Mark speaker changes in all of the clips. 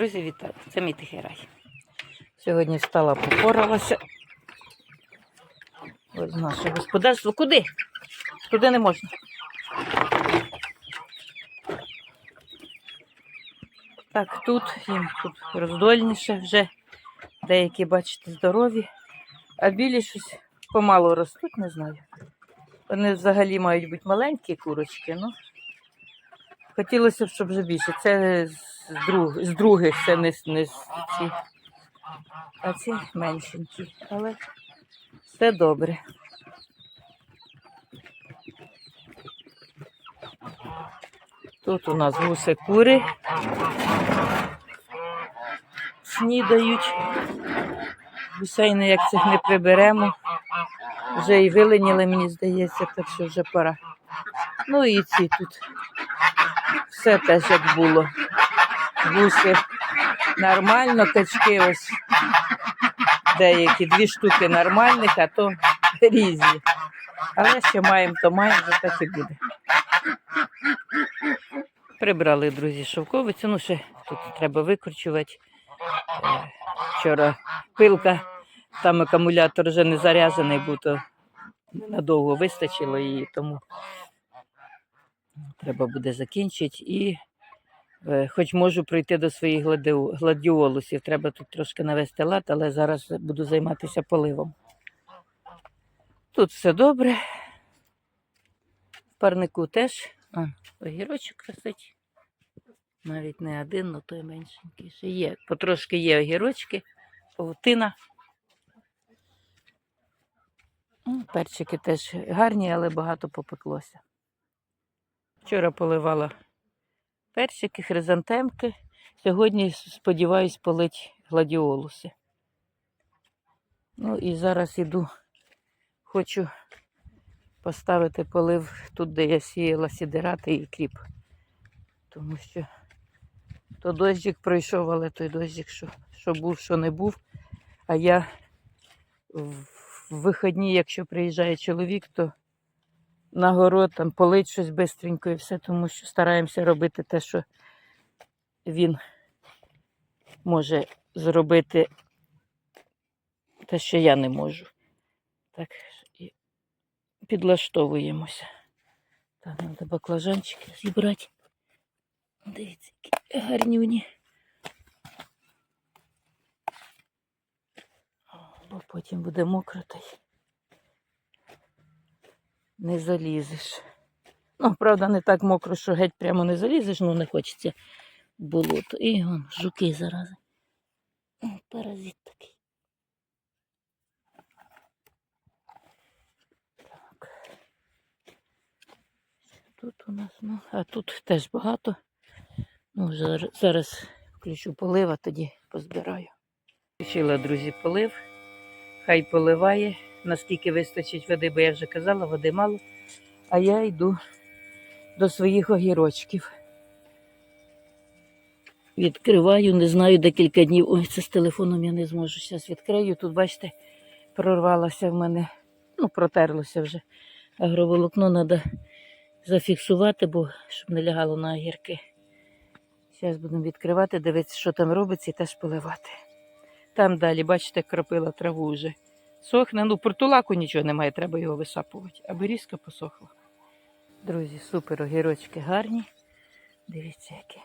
Speaker 1: Друзі, вітаю! Це мій тихий рай. Сьогодні встала, попоралася. Ось наше господарство. Куди? Туди не можна. Так, тут їм тут роздольніше вже. Деякі, бачите, здорові, а білі щось помалу ростуть, не знаю. Вони взагалі мають бути маленькі курочки, ну. Хотілося б, щоб вже більше. Це з, друг, з других, це не, не з ці, а ці меншенькі. Але все добре. Тут у нас гуси кури снідають. Гусей ніяк цих не приберемо. Вже і виленіли, мені здається, так що вже пора. Ну і ці тут. Все теж як було. Гуси нормально, качки ось деякі, дві штуки нормальних, а то різні. Але що маємо, то маємо, вже так і буде. Прибрали, друзі, шовковицю. Ну, ще тут треба викручувати. Е, Вчора пилка, там акумулятор вже не заряджений, був, то надовго вистачило її, тому треба буде закінчити. І е, хоч можу прийти до своїх гладіолусів, треба тут трошки навести лад, але зараз буду займатися поливом. Тут все добре. В парнику теж. А, огірочок ростить. Навіть не один, але той меншенький ще є. Потрошки є огірочки, павутина. Ну, Перчики теж гарні, але багато попеклося. Вчора поливала перчики, хризантемки. Сьогодні сподіваюсь полить гладіолуси. Ну і зараз іду, хочу поставити полив тут, де я сіяла сідирати і кріп. Тому що то дощик пройшов, але той дощик, що, що був, що не був. А я в в вихідні, якщо приїжджає чоловік, то на город там полить щось бистренько і все, тому що стараємося робити те, що він може зробити, те, що я не можу. Так, і підлаштовуємося. Так, треба баклажанчики зібрати. Дивіться, які гарнюні. Бо потім буде мокро не залізеш. Ну, правда, не так мокро, що геть прямо не залізеш, ну не хочеться болото. І вон, жуки зарази. О, Паразит такий. Так. Тут у нас, ну, а тут теж багато. Ну, зараз, зараз включу полив, а тоді позбираю. Включила, друзі, полив. Хай поливає, наскільки вистачить води, бо я вже казала, води мало. А я йду до своїх огірочків. Відкриваю, не знаю декілька днів. Ой, це з телефоном я не зможу. Зараз відкрию. Тут, бачите, прорвалося в мене, ну, протерлося вже. Агроволокно треба зафіксувати, бо щоб не лягало на огірки. Зараз будемо відкривати, дивитися, що там робиться, і теж поливати. Там далі, бачите, кропила траву вже. Сохне, ну портулаку нічого немає, треба його висапувати. А берізка посохла. Друзі, супер огірочки гарні. Дивіться, які.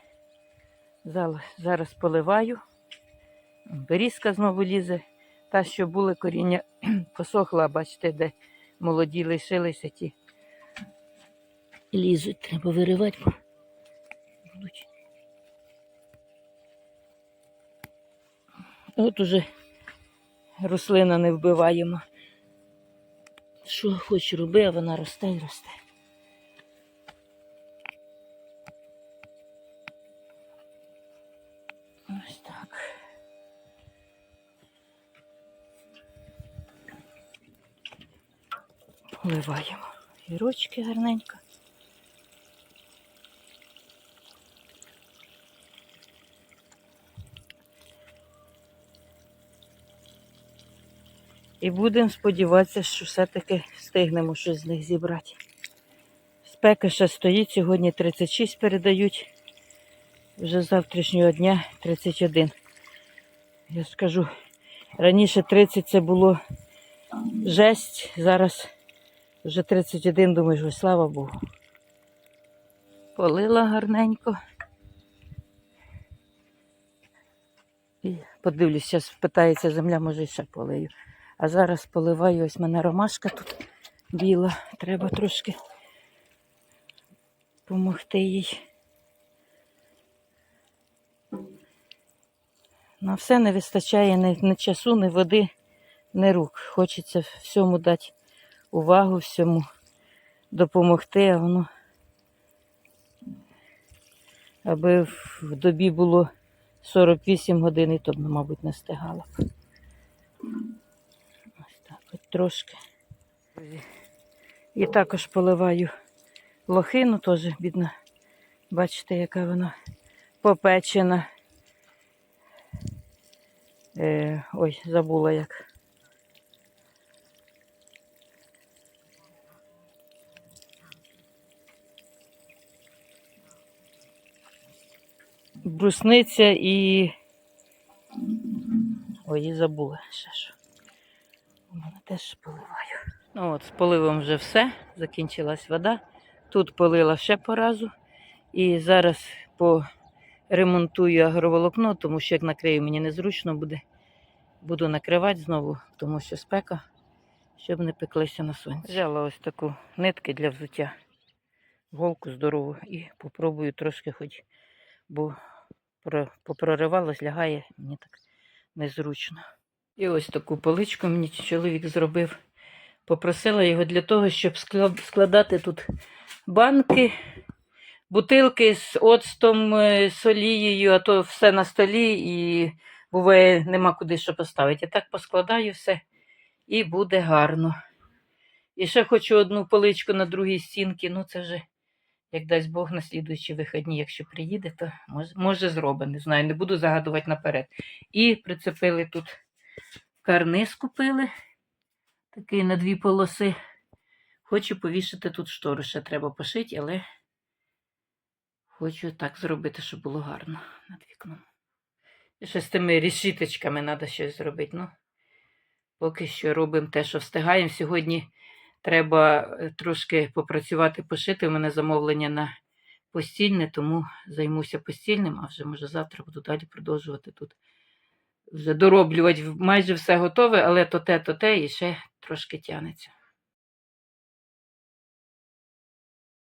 Speaker 1: Зараз поливаю. Берізка знову лізе. Та, що були коріння, посохла, бачите, де молоді лишилися ті. Лізуть, треба виривати. От уже рослина не вбиваємо. Що хоч роби, а вона росте і росте. Ось так. Поливаємо гірочки гарненько. І будемо сподіватися, що все-таки встигнемо щось з них зібрати. Спека ще стоїть, сьогодні 36 передають. Вже з завтрашнього дня 31. Я ж кажу, раніше 30 це було жесть, зараз вже 31, думаєш, ой, слава Богу. Полила гарненько. І подивлюсь, зараз питається земля, може ще полию. А зараз поливаю, ось мене ромашка тут біла. Треба трошки допомогти їй. На все не вистачає ні, ні часу, ні води, ні рук. Хочеться всьому дати увагу, всьому допомогти, а воно, аби в добі було 48 годин, і то б, мабуть, не стигала б. Трошки. І також поливаю лохину, теж бідна. Бачите, яка вона попечена. Е, ой, забула як. Брусниця і. Ой, і забула ще що. Мене теж поливаю. Ну от, з поливом вже все. Закінчилась вода. Тут полила ще по разу. І зараз поремонтую агроволокно, тому що як накрию, мені незручно буде. Буду накривати знову, тому що спека, щоб не пеклися на сонці. Взяла ось таку нитки для взуття, голку здорову і попробую трошки хоч, бо про- попроривалась, лягає, мені так незручно. І ось таку поличку мені чоловік зробив. Попросила його для того, щоб складати тут банки, бутилки з оцтом, е, з олією, а то все на столі і буває нема куди що поставити. Я так поскладаю все і буде гарно. І ще хочу одну поличку на другій стінці, ну це вже, як дасть Бог, на слідуючі вихідні, якщо приїде, то може, може зробимо, не знаю, не буду загадувати наперед. І прицепили тут карниз купили, такий на дві полоси. Хочу повішати тут штору, ще треба пошити, але хочу так зробити, щоб було гарно над вікном. І ще з тими рішіточками треба щось зробити. Ну, поки що робимо те, що встигаємо. Сьогодні треба е, трошки попрацювати, пошити. У мене замовлення на постільне, тому займуся постільним, а вже може завтра буду далі продовжувати тут. Вже дороблювати майже все готове, але то те, то те і ще трошки тянеться.